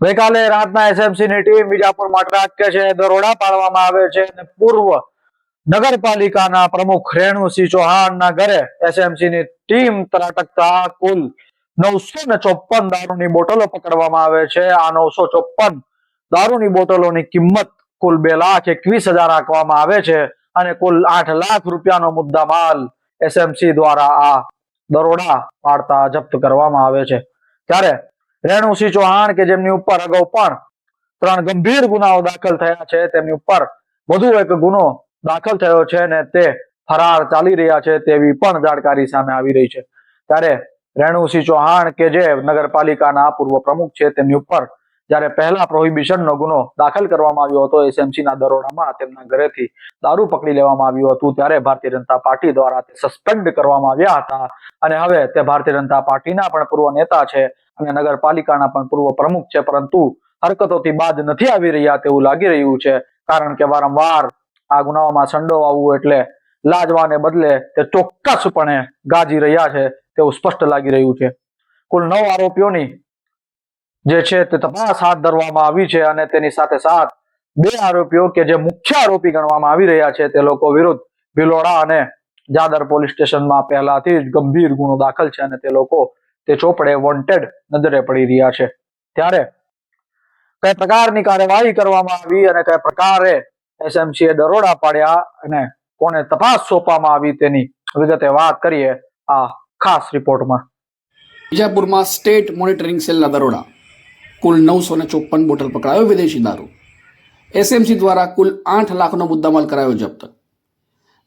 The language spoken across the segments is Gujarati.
ગઈકાલે રાતના એસએમસી ટીમ વિજાપુરમાં ત્રાટકે છે દરોડા પાડવામાં આવે છે અને પૂર્વ નગરપાલિકાના પ્રમુખ રેણુસિંહ ચૌહાણના ઘરે એસએમસી ની ટીમ ત્રાટકતા કુલ નવસો ને ચોપન દારૂની બોટલો પકડવામાં આવે છે. આ નવસો ચોપન દારૂની બોટલોની કિંમત કુલ બે લાખ એકવીસ હજાર આંકવામાં આવે છે અને કુલ આઠ લાખ રૂપિયાનો મુદ્દા માલ એસએમસી દ્વારા આ દરોડા પાડતા જપ્ત કરવામાં આવે છે. ત્યારે રેણુસિંહ ચૌહાણ કે જેમની ઉપર અગાઉ પણ ત્રણ ગંભીર ગુનાઓ દાખલ થયા છે, તેમની ઉપર વધુ એક ગુનો દાખલ થયો છે અને તે ફરાર ચાલી રહ્યા છે તેવી પણ જાણકારી સામે આવી રહી છે. ત્યારે રેણુસિંહ ચૌહાણ કે જે નગરપાલિકાના પૂર્વ પ્રમુખ છે, તેમની ઉપર જ્યારે પહેલા prohibition નો ગુનો દાખલ કરવામાં આવ્યો હતો એસએમસી ના દરોડામાં તેમના ઘરેથી દારૂ પકડી લેવામાં આવ્યું હતું. ત્યારે ભારતીય જનતા પાર્ટી દ્વારા સસ્પેન્ડ કરવામાં આવ્યા હતા. અને હવે તે ભારતીય જનતા પાર્ટીના પણ પૂર્વ નેતા છે અને નગરપાલિકાના પણ પૂર્વ પ્રમુખ છે. પરંતુ હરકતોથી બાદ નથી આવી રહ્યા તેવું લાગી રહ્યું છે. કારણ કે વારંવાર આ ગુનાઓમાં સંડોવાવું એટલે લાજવાને બદલે તે ચોક્કસપણે ગાજી રહ્યા છે તેવું સ્પષ્ટ લાગી રહ્યું છે. કુલ નવ આરોપીઓની જે છે તે તપાસ હાથ ધરવામાં આવી છે અને તેની સાથે સાથ બે આરોપીઓ કે જે મુખ્ય આરોપી ગણવામાં આવી રહ્યા છે તે લોકો વિરુદ્ધ ભિલોડા અને જાદર પોલીસ સ્ટેશનમાં પહેલાથી જ ગંભીર ગુનો દાખલ છે અને તે લોકો તે ચોપડે વોન્ટેડ નજરે પડી રહ્યા છે. ત્યારે કઈ પ્રકારની કાર્યવાહી કરવામાં આવી અને કઈ પ્રકારે એસએમસી એ દરોડા પાડ્યા અને કોને તપાસ સોંપવામાં આવી તેની વિગતે વાત કરીએ આ ખાસ રિપોર્ટમાં. વિજાપુરમાં સ્ટેટ મોનિટરિંગ સેલના દરોડા. કુલ નવસો ને ચોપન બોટલ પકડાયો વિદેશી દારૂ. એસએમસી દ્વારા કુલ આઠ લાખનો મુદ્દામાલ કરાયો જપ્ત.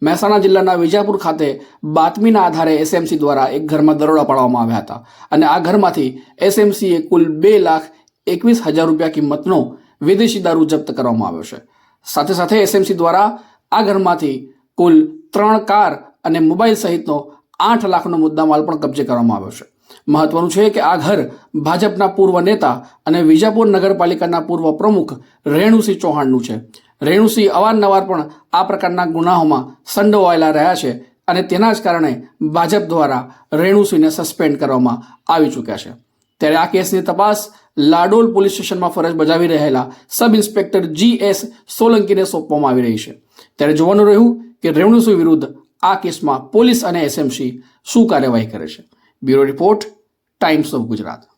મહેસાણા જિલ્લાના વિજાપુર ખાતે બાતમીના આધારે એસએમસી દ્વારા એક ઘરમાં દરોડા પાડવામાં આવ્યા હતા અને આ ઘરમાંથી એસએમસીએ કુલ બે લાખ એકવીસ હજાર રૂપિયા કિંમતનો વિદેશી દારૂ જપ્ત કરવામાં આવ્યો છે. સાથે સાથે એસએમસી દ્વારા આ ઘરમાંથી કુલ ત્રણ કાર અને મોબાઈલ સહિતનો આઠ લાખનો મુદ્દામાલ પણ કબજે કરવામાં આવ્યો છે. મહત્વનું છે કે આ ઘર ભાજપના પૂર્વ નેતા અને વિજાપુર નગરપાલિકાના પૂર્વ પ્રમુખ રેણુસિંહ ચૌહાણનું છે. રેણુસિંહ અવારનવાર પણ આ પ્રકારના ગુનાઓમાં સંડોવાયેલા રહ્યા છે અને તેના જ કારણે ભાજપ દ્વારા રેણુસિંહને સસ્પેન્ડ કરવામાં આવી ચૂક્યા છે. ત્યારે આ કેસની તપાસ લાડોલ પોલીસ સ્ટેશનમાં ફરજ બજાવી રહેલા સબ ઇન્સ્પેક્ટર જી એસ સોલંકીને સોંપવામાં આવી રહી છે. ત્યારે જોવાનું રહ્યું કે રેણુસિંહ વિરુદ્ધ આ કેસમાં પોલીસ અને એસએમસી શું કાર્યવાહી કરે છે. Bureau report Times of Gujarat.